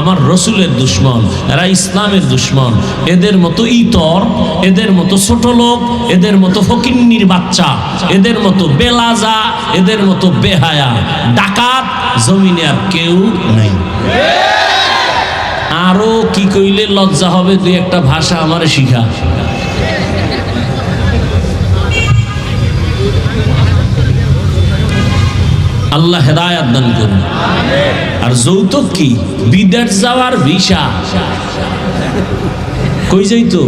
আমার রসুলের দুশ্মন, এরা ইসলামের দুশ্মন। এদের মতো ইতর, এদের মতো ছোট লোক, এদের মতো ফকিন্নির বাচ্চা, এদের মতো বেলাজা, এদের মতো বেহায়া। ডাকাত জমিনে আর কেউ নাই। আরও কি কইলে লজ্জা হবে দুই একটা ভাষা আমার শিখা। আল্লাহ হেদায়াত দান করুন। আর যৌতুক কি? বিদেশ যাওয়ার ভিসা। কই যাইতো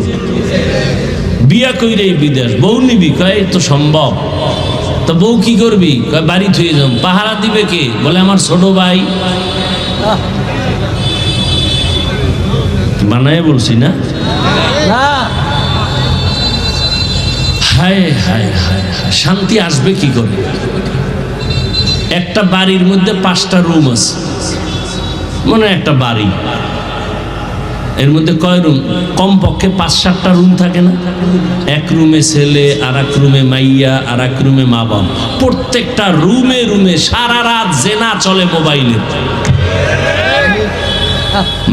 বিয়া কইরে বিদেশ। বউ নিবি? কয় তো সম্ভব। তো বউ কি করবি? কয় বাড়ি থুয়ে যাম। পাহারা দিবে কে? বলে আমার ছোট ভাই। বানায় বলছি না। হায় হায় হায় হায় শান্তি আসবে কি করে? একটা বাড়ির মধ্যে পাঁচটা রুম আছে। মনে একটা বাড়ি। এর মধ্যে কয় রুম? কমপক্ষে পাঁচ সাতটা রুম থাকে না? এক রুমে ছেলে আর এক রুমে মাইয়া আর এক রুমে মা বাপ প্রত্যেকটা রুমে রুমে সারা রাত জেনা চলে মোবাইলে।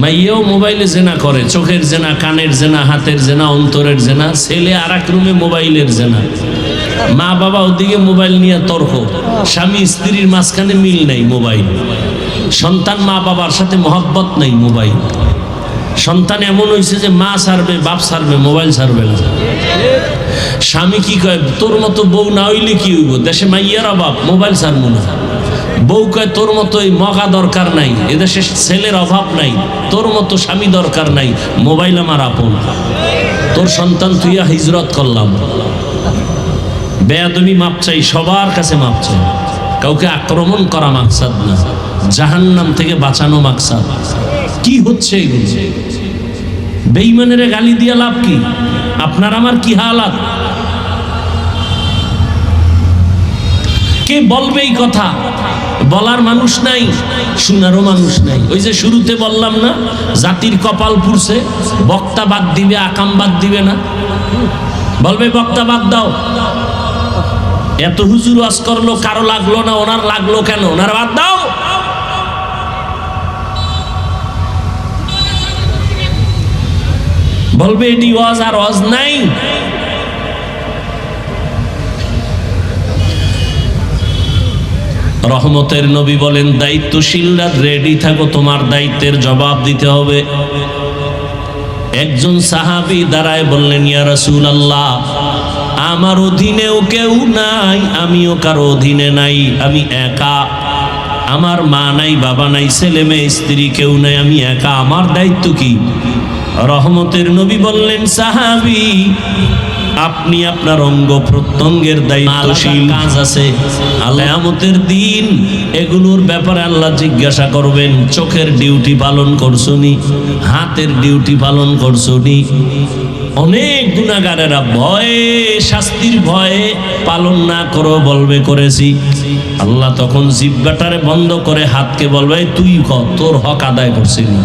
মাইয়াও মোবাইলে জেনা করে, চোখের জেনা, কানের জেনা, হাতের জেনা, অন্তরের জেনা, ছেলে আর এক রুমে মোবাইলের জেনা। মা বাবা ওদিকে মোবাইল নিয়ে তর্ক। স্বামী স্ত্রীর মাঝখানে মিল নাই মোবাইল। সন্তান মা বাবার সাথে মহব্বত নাই মোবাইল। সন্তান এমন হয়েছে যে মা সারবে বাপ সারবে মোবাইল সারবে না। স্বামী কি কয়, তোর মতো বউ না হইলে কি হইব? দেশে মাইয়ার অভাব, মোবাইল সারবো না। বউ কয়, তোর মতো এই মগা দরকার নাই, এদেশে ছেলের অভাব নাই, তোর মতো স্বামী দরকার নাই, মোবাইল আমার আপন। তোর সন্তান তুইয়া হিজরত করলাম। বেয়াদমি মাপ চাই, সবার কাছে মাপ চাই। কাউকে আক্রমণ করা মাকসাদ না। জাহান্নাম থেকে বাঁচানো মাকসাদ। কি হচ্ছে এগুলো? বেইমানের গালি দিয়া লাভ কি? আপনার আমার কি হালাত? কে বলবে এই কথা? বলার মানুষ নাই, শোনারও মানুষ নাই। ওই যে শুরুতে বললাম না, জাতির কপাল পুড়ছে, বক্তা বাদ দিবে, আকাম বাদ দিবে না। বলবে, বক্তা বাদ দাও। এত হুজুর ওয়াজ করল, কারও লাগল না, ওনার লাগল কেন? ওনার বাদ দাও। বলবে এটি ওয়াজ আর ওয়াজ নাই। রহমতের নবী বলেন দায়িত্বশীলরা রেডি থাকো, তোমার দায়িত্বের জবাব দিতে হবে। একজন সাহাবি দাঁড়ায় বললেন, ইয়া রাসূল আল্লাহ আমার অধীনেও কেউ নাই, আমিও কারও অধীনে নাই, আমি একা। আমার মা নাই, বাবা নাই, ছেলে মেয়ে, স্ত্রী কেউ নাই, আমি একা। আমার দায়িত্ব কি? রহমতের নবী বললেন সাহাবি আপনি আপনার অঙ্গ প্রত্যঙ্গের দায়িত্বশীল কাজ আছে। আল্লামতের দিন এগুলোর ব্যাপারে আল্লাহ জিজ্ঞাসা করবেন চোখের ডিউটি পালন করছনি হাতের ডিউটি পালন করছনি। অনেক গুণাগারেরা ভয়ে শাস্তির ভয়ে পালন না করো বলবে করেছি। আল্লাহ তখন জিব্বাটারে বন্ধ করে হাতকে বলবে তুই ক তোর হক আদায় করছিলি।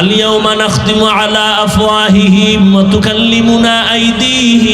আলিয়াউমা নাখতিমু আলা আফওয়াহিহিম ওয়া তুকাল্লিমুনা আইদিহিম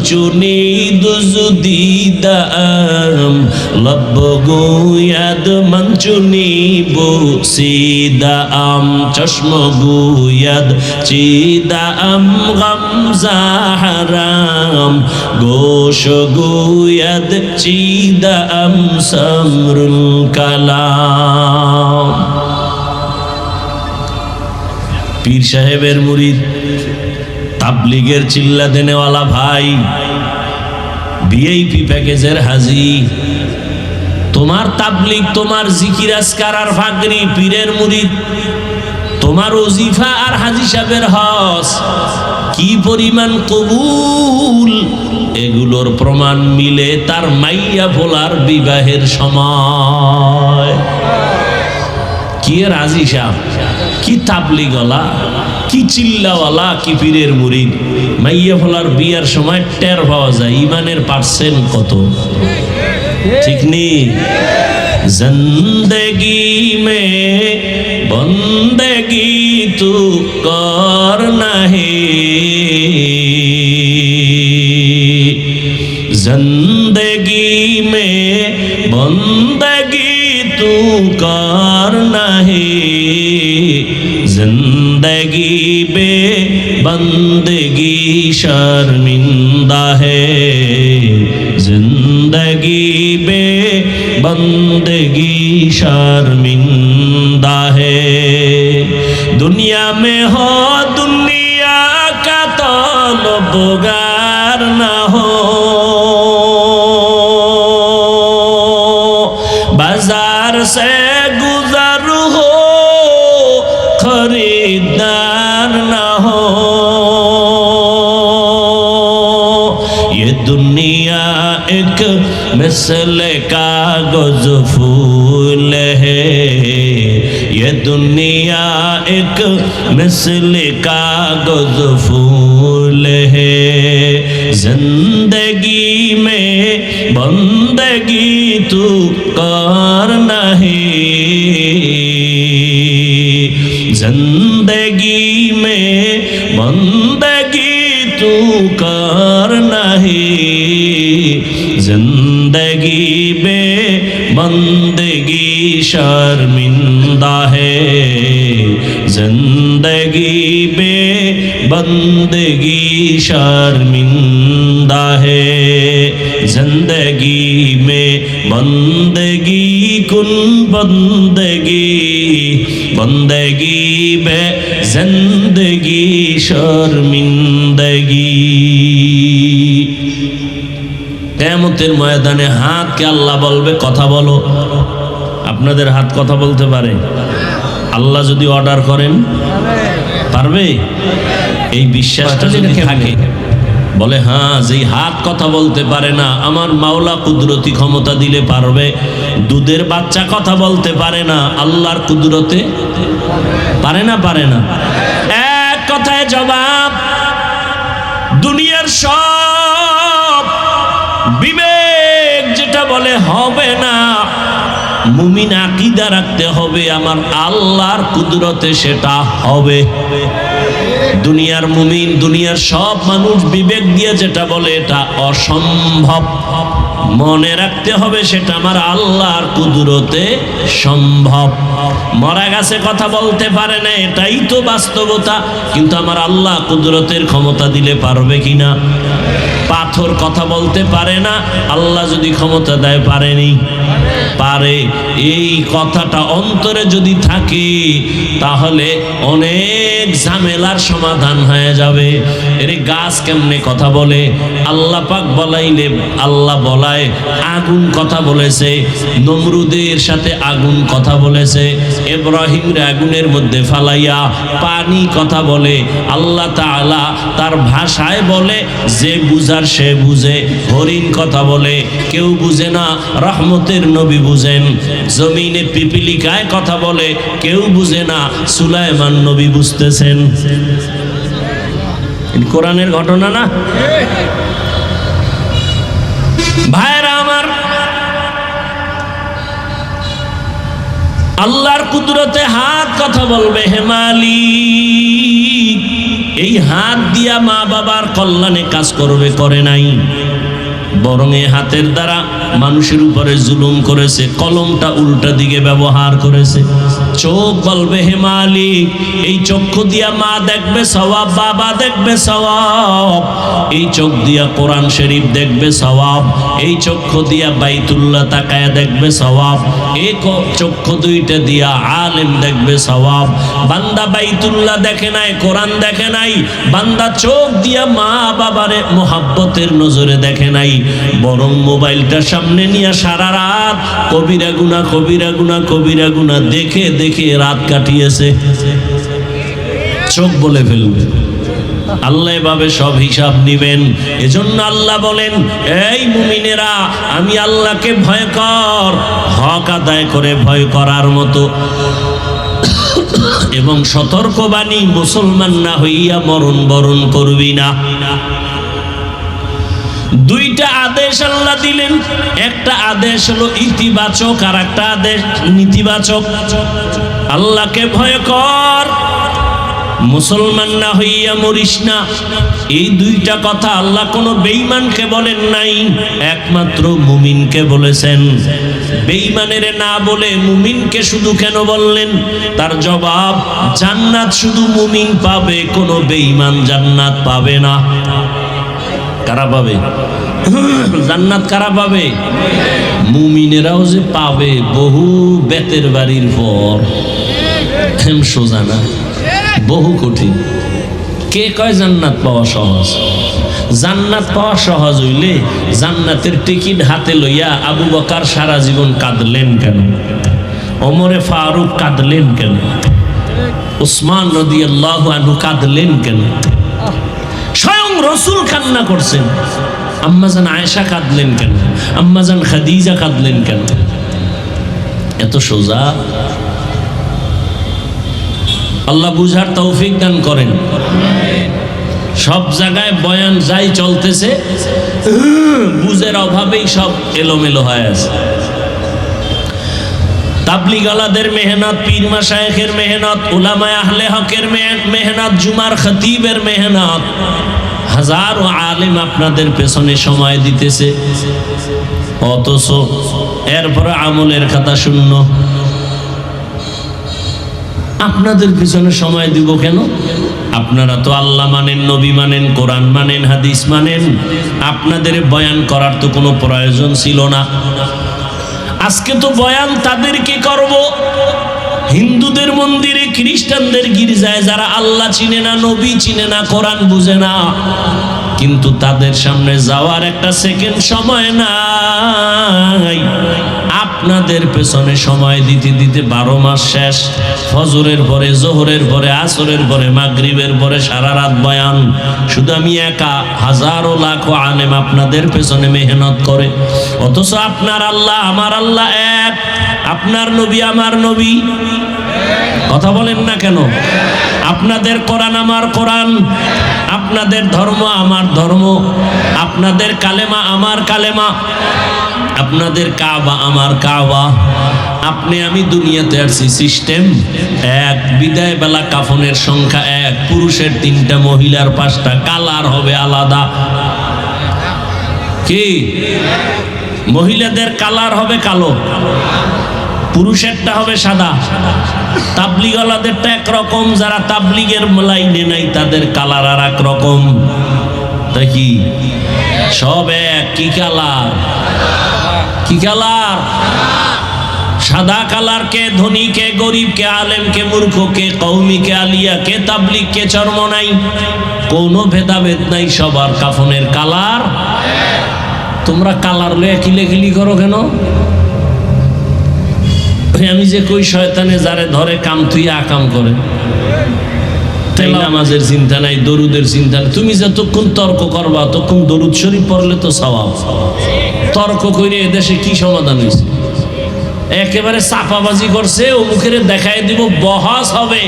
তাশহাদু আরজুলুহুম ওয়া তাশহাদু আরজুলুহুম বিমা কানু ইয়াকসিবুন দস্তগুয়াদ মঞ্চুনি দুজুদিদাম লব্বগুয়াদ মঞ্চুনি বুসিদাম চশমগুয়াদ চিদাম গমজাহারাম গোশগুয়াদ চিদাম সমরুল কালাম। পীর সাহেবের মুরিদ তাবলিগের চিল্লা দেনেওয়ালা ভাই ভিআইপি প্যাকেজের হাজি তোমার তাবলিগ, তোমার জিকির আসকার আর ফাগরি পীরের মুরিদ, তোমার ওজিফা আর হাজি সাহেবের হস, কি পরিমাণ কবুল? এগুলোর প্রমাণ মিলে তার মাইয়া ভোলার বিবাহের সময়। কি রাজি সাহ কি তাবলিগলা? কি চিল্লাওয়ালা, কি পীরের মুরিদ। মাইয়া ফলার বিয়ার সময় টের পাওয়া যায়, ইমানের পার্সেন্ট কত? ঠিক নেই জিন্দগি মে বন্দেগি তু কর নাহি। জন্দেগি মে বন্দেগি তু কর নাহি। بندگی بے بندگی شرمندہ ہے زندگی بے بندگی شرمندہ ہے دنیا میں ہو دنیا کا طلبگار نہ ہو मिसल कागज़ फूल है। ये दुनिया एक मिसल कागज़ फूल है। ज़िंदगी में बंदगी तू कर नहीं। ज़िंदगी में बंदगी तू कर नहीं। بندگی بے بندگی شرمندہ ہے زندگی بے بندگی شرمندہ ہے زندگی میں بندگی کن بندگی بندگی میں زندگی شرمندگی কেমতের ময়দানে হাতকে আল্লাহ বলবে কথা বলো। আপনাদের হাত কথা বলতে পারে। আল্লাহ যদি অর্ডার করেন পারবে? এই বিশ্বাসটা যদি থাকে বলে হ্যাঁ যেই হাত কথা বলতে পারে না আমার মাওলা কুদরতি ক্ষমতা দিলে পারবে। দুধের বাচ্চা কথা বলতে পারে না আল্লাহর কুদরতে পারে না পারে না। এক কথায় জবাব দুনিয়ার সব বলে, হবে না। মুমিন আকিদা রাখতে হবে, আমার আল্লাহর কুদরতে সেটা হবে। দুনিয়ার মুমিন, দুনিয়ার সব মানুষ বিবেক দিয়ে যেটা বলে, এটা অসম্ভব। মনে রাখতে হবে, সেটা আমার আল্লাহর কুদরতে সম্ভব। মরা গাছে কথা বলতে পারে না, এটাই তো বাস্তবতা। কিন্তু আমার আল্লাহ কুদরতের ক্ষমতা দিলে পারবে কিনা? পাথর কথা বলতে পারে না, আল্লাহ যদি ক্ষমতা দেয় পারেনি। পারে। এই কথাটা অন্তরে যদি থাকে, তাহলে অনেক ঝামেলার সমাধান হয়ে যাবে। এর গাছ কেমনে কথা বলে? আল্লাহ পাক বলাইলে আল্লাহ বলায়, আগুন কথা বলেছে, নমরুদের সাথে আগুন কথা বলেছে। এব্রাহিম আগুনের মধ্যে ফালাইয়া পানি কথা বলে, আল্লাহ তাআলা তার ভাষায় বলে, যে বুঝার সে বুঝে। হরিণ কথা বলে, কেউ বুঝে না, রহমতের নবী বুঝেন। জমিনে পিপিলিকায় কথা বলে, কেউ বুঝে না, সুলাইমান নবী বুঝতেছেন। কোরআনের ঘটনা না? ভাইরা আমার আল্লাহর কুদরতে হাত কথা বলবে হেমালি এই হাত দিয়া মা বাবার কল্যাণে কাজ করবে, করে নাই। বরং এ হাতের দ্বারা মানুষের উপরে জুলুম করেছে, কলমটা উল্টা দিকে ব্যবহার করেছে। চোখ বলবে, হে মালিক, এই চক্ষু দিয়া মা দেখবে সওয়াব, বাবা দেখবে সওয়াব। এই চোখ দিয়া কোরআন শরীফ দেখবে সওয়াব। এই চক্ষু দিয়া বাইতুল্লাহ তাকায়া দেখবে সওয়াব। এই চক্ষু দুইটা দিয়া আলেম দেখবে সওয়াব। বান্দা বাইতুল্লাহ দেখে নাই, কোরআন দেখে নাই। বান্দা চোখ দিয়া মা বাবারে মোহাব্বতের নজরে দেখে নাই। বরং মোবাইলটা সামনে নিয়ে সারা রাত কবিরা গুনা কবিরা গুনা কবিরা গুনা দেখে দেখে রাত কাটিয়েছে। চোখ বলে ফেলবে। আল্লাহ এভাবে সব হিসাব নিবেন। এজন্য আল্লাহ বলেন, এই মুমিনেরা, আমি আল্লাহকে ভয় কর। হক আদায় করে ভয় করার মতো। এবং সতর্কবাণী মুসলমান না হইয়া মরণ বরণ করবি না। দুইটা আদেশ আল্লাহ দিলেন। একটা আদেশ হলো ইতিবাচক আর একটা আদেশ নীতিবাচক। আল্লাহকে ভয় কর। মুসলমান না হইয়া মরিস না। এই দুইটা কথা আল্লাহ কোনো বেঈমানকে বলেন নাই, একমাত্র মুমিনকে বলেছেন। বেঈমানের না বলে মুমিনকে শুধু কেন বললেন? তার জবাব, জান্নাত শুধু মুমিন পাবে, কোনো বেঈমান জান্নাত পাবে না। কারা পাবে? জান্নাত কারা পাবে? মুমিনেরাও যে পাবে বহু বেতের বাড়ির পর। সোজা না? বহু কঠিন। কে কয় জান্নাত পাওয়া সহজ? জান্নাত পাওয়া সহজ হইলে জান্নাতের টিকিট হাতে লইয়া আবু বকার সারা জীবন কাঁদলেন কেন? ওমরে ফারুক কাঁদলেন কেন? উসমান নদী আল্লাহ আনহু কাঁদলেন কেন? রসুল কান্না করছেন। আম্মাজান আয়েশা কাঁদলেন কেন? আম্মাজান খাদিজা কাঁদলেন কেন? এত সোজা? আল্লাহ বুঝার তৌফিক দান করেন। সব জায়গায় বয়ান যাই চলতেছে, বুঝের অভাবেই সব এলোমেলো হয়ে আছে। তাবলিগালাদের মেহনত, পীর মাশায়েখের মেহনত, উলামায়ে আহলে হকের মেহনত, জুমার খতিবের মেহনত। হাজারো আলেম আপনাদের পেছনে সময় দিতেছে। অথচ এরপরে আমলের খাতা শূন্য। আপনাদের পিছনে সময় দিব কেন? আপনারা তো আল্লাহ মানেন, নবী মানেন, কোরআন মানেন, হাদিস মানেন। আপনাদের বয়ান করার তো কোনো প্রয়োজন ছিল না। আজকে তো বয়ান তাদের তাদেরকে করব? হিন্দুদের মন্দিরে খ্রিস্টানদের গির্জায় যারা আল্লাহ চিনে না, নবী চিনে না, কোরআন বুঝে না, কিন্তু তাদের সামনে যাওয়ার একটা সেকেন্ড সময় নাই। আপনাদের পেছনে সময় দিতে দিতে বারো মাস শেষ। ফজরের পরে, জোহরের পরে, আসরের পরে, মাগরিবের পরে সারা রাত বয়ান। শুধু আমি একা, হাজারো লাখো আনেম আপনাদের পেছনে মেহনত করে। অথচ আপনার আল্লাহ, আমার আল্লাহ এক। আপনার নবী আমার নবী। কথা বলেন না কেন? আপনাদের কোরআন আমার কোরআন, আপনাদের ধর্ম আমার ধর্ম, আপনাদের কালেমা আমার কালেমা, আপনাদের কাবা আমার কাবা। আপনি, আমি দুনিয়াতে আসছি সিস্টেম এক, বিদায় বেলা কাফনের সংখ্যা এক, পুরুষের তিনটা, মহিলার পাঁচটা, কালার হবে আলাদা। কি? মহিলাদের কালার হবে কালো। পুরুষেরটা হবে সাদা। তাবলিগওয়ালাদেরটা একরকম, যারা তাবলিগের লাইনে নাই তাদের কালার আর এক রকম তা কি? সব এক, কি কালার? কি কালার? সাদা কালার কে ধনী, কে গরিব, কে আলেম, কে মূর্খ, কে কৌমি কে আলিয়া, কে তাবলিগ, কে চর্ম নাই। কোনো ভেদাভেদ নাই, সবার কাফনের কালার। তোমরা কালার লয়ে কিলেকিলি করো কেন? আমি যে কই শয়তানে যারে ধরে কাম তুই আকাম করে। তাই নামাজের চিন্তা নাই দরুদের চিন্তা নাই। তুমি যতক্ষণ তর্ক করবা ততক্ষণ দরুদ শরীফ পড়লে তো সওয়াব। তর্ক করে এদেশে কি সমাধান হয়েছে একেবারে চাপাবাজি করছে ও মুখের দেখাই দিব বহাস হবে।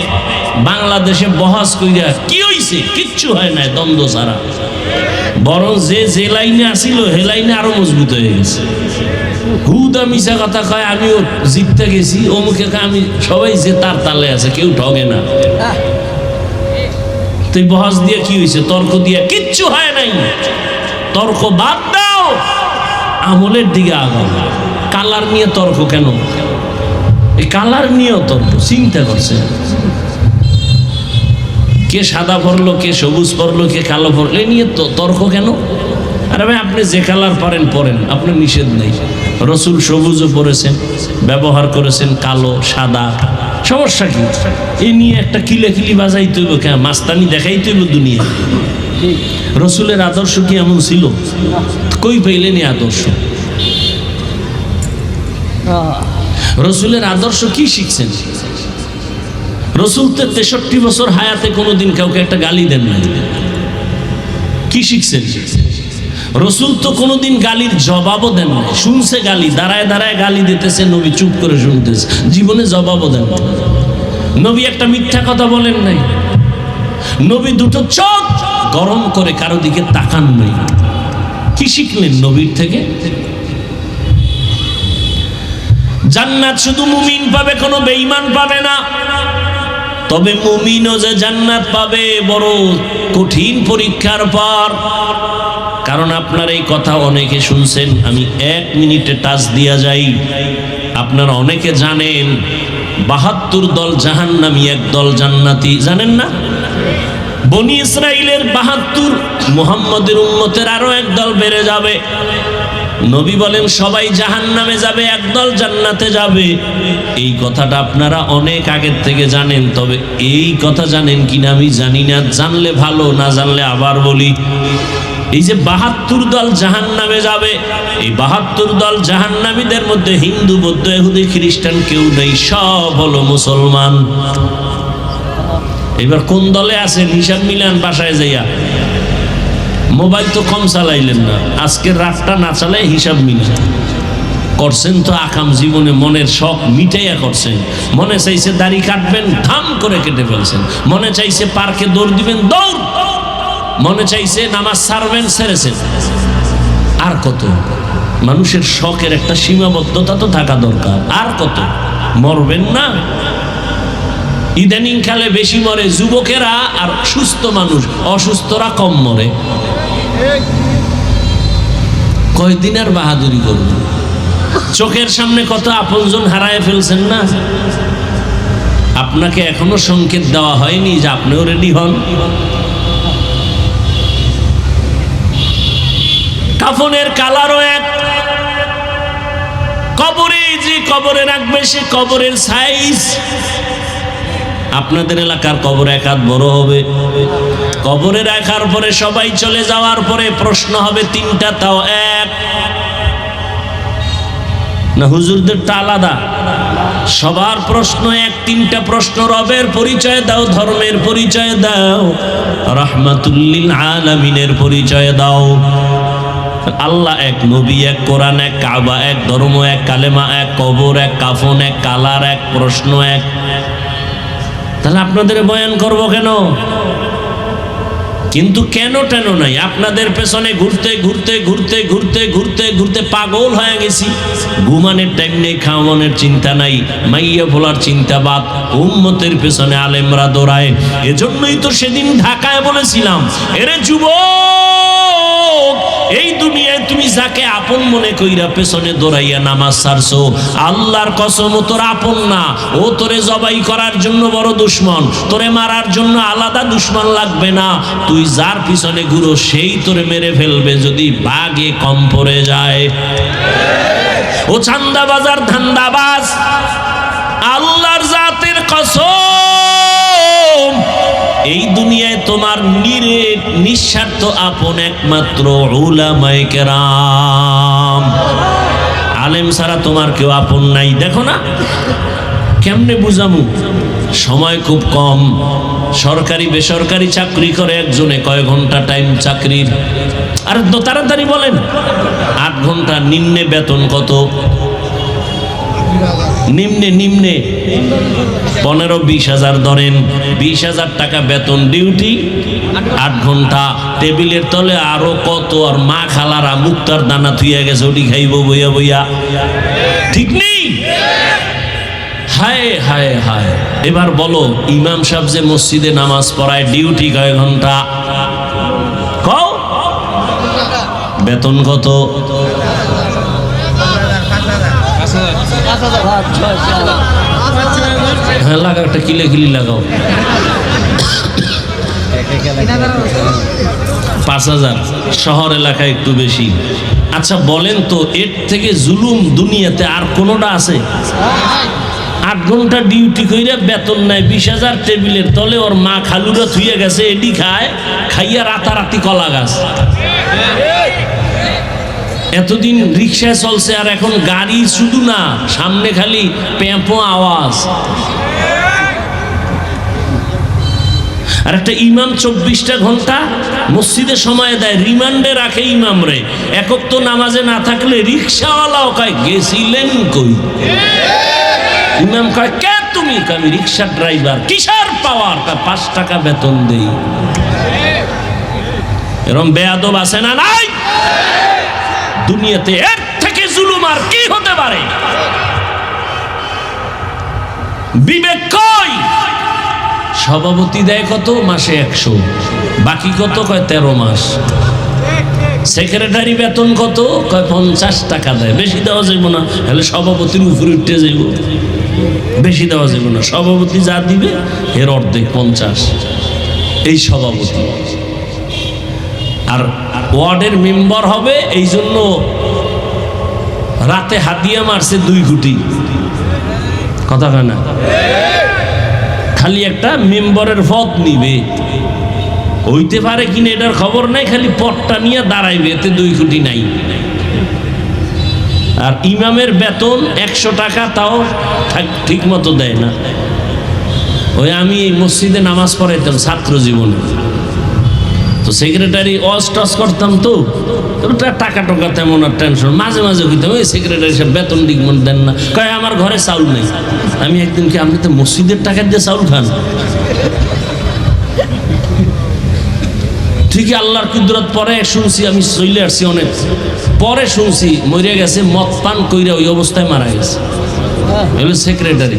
বাংলাদেশে বহাস কইরা কি হইছে? কিচ্ছু হয় না দ্বন্দ্ব ছাড়া। বরং যে যে লাইনে আসিল হে লাইনে আরও মজবুত হয়ে গেছে। হুদা মিশা কথা কয়, আমিও জিততে গেছি। অমুকে আমি সবাই যে তার তালে আছে, কেউ ঠগে না। তুই বহাস দিয়ে কি হয়েছে? তর্ক দিয়ে কিচ্ছু হয় নাই। তর্ক বাদ দাও। আমলের দিকে আগাও। কালার নিয়ে তর্ক কেন? এই কালার নিয়েও তর্ক, চিন্তা করছে। কে সাদা পরলো কে সবুজ পরলো কে কালো পরলো এ নিয়ে তর্ক কেন? আরে ভাই, আপনি যে কালার পারেন, পরেন। আপনার নিষেধ নেই। রসুল সবুজও পরেছেন, ব্যবহার করেছেন কালো, সাদা। সমস্যা কি? এ নিয়ে একটা কিলে কিলি বাজাই তৈব কেন? মাস্তানি দেখাই তৈব দুনিয়া রসুলের আদর্শ কি এমন ছিল? কই পাইলেন এই আদর্শ? রসুলের আদর্শ কি শিখছেন? রসুল তো তেষট্টি বছর হায়াতে কোনোদিন কাউকে একটা গালি দেন নাই। কি শিখছেন? রসুল তো কোনোদিন গালির জবাবও দেন শুনছে গালি, দাঁড়ায় দাঁড়ায় গালি দিতেছে, নবী চুপ করে শুনতেছে। জীবনে জবাবও দেন নবী একটা মিথ্যা কথা বলেন নাই। নবী দুটো চোখ গরম করে কারও দিকে তাকান নাই। কি শিখলেন নবীর থেকে? জান্নাত শুধু মুমিন পাবে, কোনো বেঈমান পাবে না। তবে মুমিনও যে জান্নাত পাবে, বড় কঠিন পরীক্ষার পর। কারণ আপনার এই কথা অনেকে শুনছেন, আমি এক মিনিটে টাচ দিয়া যাই। আপনারা অনেকে জানেন, বাহাত্তর দল জাহান্নামী, এক দল জান্নাতি। জানেন না? বনি ইসরাইলের বাহাত্তর, মোহাম্মদের উম্মতের আরও এক দল বেড়ে যাবে। নবী বলেন, সবাই জাহান নামে যাবে একদল জান্নাতে যাবে। এই কথাটা আপনারা অনেক আগের থেকে জানেন, তবে এই কথা জানেন কিনা আমি জানি না। জানলে ভালো, না জানলে আবার বলি। এই যে বাহাত্তর দল জাহান নামে যাবে, এই বাহাত্তর দল জাহান্নামীদের মধ্যে হিন্দু, বৌদ্ধ এহুদি খ্রিস্টান কেউ নেই, সব হলো মুসলমান। এবার কোন দলে আছেন? হিসাব মিলান বাসায় যাইয়া। মোবাইল তো কম চালাইলেন না। আজকের রাতটা না চালাই হিসাব মিলে করছেন তো আকাম জীবনে মনের শখ, মিটাইয়া করছেন। মনে চাইছে দাড়ি কাটবেন, থাম করে কেটে ফেলছেন। মনে চাইছে পার্কে দৌড় দিবেন, দৌড়! মনে চাইছে নামাজ সারবেন সেরেছেন আর কত? মানুষের শখের একটা সীমাবদ্ধতা তো থাকা দরকার। আর কত? মরবেন না। ইদানিং কালে বেশি মরে যুবকেরা আর সুস্থ মানুষ, অসুস্থরা কম মরে। কয়দিন আর বাহাদুরি করব চোখের সামনে কত আপনজন হারায় ফেলছেন না? আপনাকে এখনও সংকেত দেওয়া হয়নি যে আপনিও রেডি হন। কাফনের কালারও এক। কবরে যে কবরে রাখবে, সে কবরের সাইজ আপনাদের এলাকার কবর এক হাত বড় হবে। কবরে রাখার পরে সবাই চলে যাওয়ার পরে প্রশ্ন হবে, তিনটা তাও এক। না হুজুরদেরটা আলাদা। সবার প্রশ্ন এক, তিনটা প্রশ্ন, রবের পরিচয় দাও, ধর্মের পরিচয় দাও, রহমাতুল্লিল আলামিনের পরিচয় দাও। আল্লাহ এক নবী, এক কোরআন, এক কাবা, এক ধর্ম, এক কালেমা, এক কবর, এক কাফন, এক কালার, এক প্রশ্ন, এক তাহলে আপনাদের বয়ান করব কেন? কিন্তু কেন টেন নাই? আপনাদের পেছনে ঘুরতে ঘুরতে ঘুরতে ঘুরতে ঘুরতে ঘুরতে পাগল হয়ে গেছি। ঘুমানের টাইম নেই, খাওয়ানোর চিন্তা নাই, মাইয়া ভোলার চিন্তা বাদ, উম্মতের পেছনে আলেমরা দৌড়ায়। এজন্যই তো সেদিন ঢাকায় বলেছিলাম, এরে যুবক! এই দুনিয়ায় তুমি যাকে আপন মনে কইরা পেছনে দৌড়াইয়া নামাজ ছাড়ছো, আল্লাহর কসম তোর আপন না। ও তোরে জবাই করার জন্য বড় দুশ্মন, তোরে মারার জন্য আলাদা দুশ্মন লাগবে না। তুই যার পিছনে ঘুরো, সেই তোরে মেরে ফেলবে যদি বাগে কম পড়ে যায়। ও চান্দাবাজার ধান্দাবাজ, আল্লাহর জাতের কসম এই দুনিয়ায় তোমার নিরে নিঃস্বার্থ আপন একমাত্র আলেম ছাড়া তোমার কেউ আপন নাই। দেখো না, কেমনে বুঝামু? সময় খুব কম। সরকারি, বেসরকারি চাকরি করে একজনে কয় ঘণ্টা টাইম চাকরির? আর তাড়াতাড়ি বলেন, আট ঘণ্টা নিম্নে বেতন কত? নিম্নে নিম্নে। পনেরো, বিশ হাজার ধরেন। বিশ হাজার টাকা বেতন ডিউটি, আট ঘণ্টা। টেবিলের তলে আরও কত আর মা খালারা মুক্তার দানা থুইয়া গেছে, ওটি খাইব বইয়া বইয়া। ঠিক নেই? হায় হায় হায়। এবার বলো, ইমাম সাহেব যে মসজিদে নামাজ পড়ায় ডিউটি কয় ঘণ্টা? কও? বেতন কত? লাগাও একটা, কিলে কিলি লাগাও। পাঁচ হাজার, শহর এলাকায় একটু বেশি। আচ্ছা বলেন তো, এর থেকে জুলুম দুনিয়াতে আর কোনোটা আছে? আট ঘণ্টা ডিউটি কইরা বেতন নেয় বিশ হাজার টেবিলের তলে ওর মা খালুরা থুয়ে গেছে, এডি খায়, খাইয়া রাতারাতি কলা গাছ। এতদিন রিক্সায় চলছে আর এখন গাড়ি শুধু না সামনে খালি পেঁপো আওয়াজ। আর একটা ইমাম চব্বিশটা ঘণ্টা মসজিদে সময় দেয় রিমান্ডে রাখে ইমাম রে একক তো নামাজে না থাকলে রিক্সাওয়ালাও কয় গেছিলেন কই? ইমাম কয় কে তুমি? আমি রিক্সা ড্রাইভার কিসের পাওয়ার? কয়, পাঁচ টাকা বেতন দেই। এরম বেয়াদব আছে না নাই? দুনিয়াতে এর থেকে জুলুম আর কি হতে পারে? বিবেক কই? সভাপতি দেয় কত? মাসে একশো। বাকি কত? কয় তেরো মাস। সেক্রেটারি বেতন কত? কয় পঞ্চাশ টাকা দেয়। বেশি দেওয়া যাইব না। তাহলে সভাপতির উপরে উঠতে যাইব। বেশি দেওয়া যাইব না। সভাপতি যা দিবে, এর অর্ধেক পঞ্চাশ। এই সভাপতি। আর ওয়ার্ডের মেম্বার হবে এই জন্য রাতে হাতিয়া মারছে দুই কোটি কথা না? খালি একটা মেম্বারের পথ নিবে। হইতে পারে কিনা এটার খবর নাই, খালি পটটা নিয়ে দাঁড়াইবে, এতে দুই কোটি নাই। আর ইমামের বেতন একশো টাকা, তাও ঠিক মতো দেয় না। ওই আমি মসজিদে নামাজ পড়াইতাম ছাত্র জীবনে। তো সেক্রেটারি অস টস করতাম তো। টাকা টাকা তেমন আর টেনশন মাঝে মাঝে হইতাম ওই সেক্রেটারি সাহেব বেতন ডিগমন দেন না। কয়, আমার ঘরে চাউল নেই। আমি একদিন কি, আপনি তো মসজিদের টাকা দিয়ে চাউল খান? ঠিকই আল্লাহর কুদরত, পরে শুনছি আমি চলে আসছি অনেক। পরে শুনছি মরে গেছে, মদ পান কইরা ওই অবস্থায় মারা গেছে। হলো সেক্রেটারি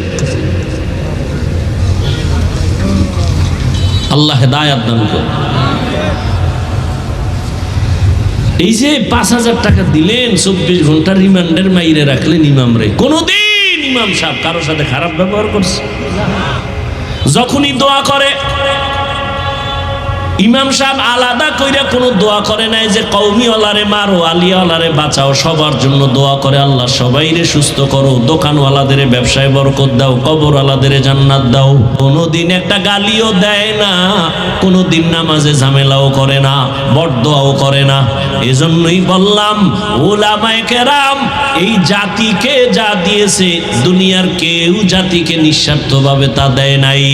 আল্লাহ হেদায়াত দান করে এই যে পাঁচ হাজার টাকা দিলেন, চব্বিশ ঘণ্টা রিমান্ডের মাইরে রাখলেন ইমাম রে। কোনোদিন ইমাম সাহেব কারোর সাথে খারাপ ব্যবহার করছে। যখনই দোয়া করে ইমাম সাহেব আলাদা কইরা কোনো দোয়া করে নাই যে কৌমি ওলারে মারো, আলিয়াওয়ালারে বাঁচাও, সবার জন্য দোয়া করে আল্লাহ সবাইরে সুস্থ করো, দোকানওয়ালাদের ব্যবসায় বরকত দাও, কবরওয়ালাদের জান্নাত দাও। কোনোদিন একটা গালিও দেয় না, কোনোদিন নামাজে ঝামেলাও করে না বড়দোয়াও করে না। এজন্যই বললাম ওলামায়ে কেরাম, এই জাতিকে যা দিয়েছে, দুনিয়ার কেউ জাতিকে নিঃস্বার্থভাবে তা দেয় নাই।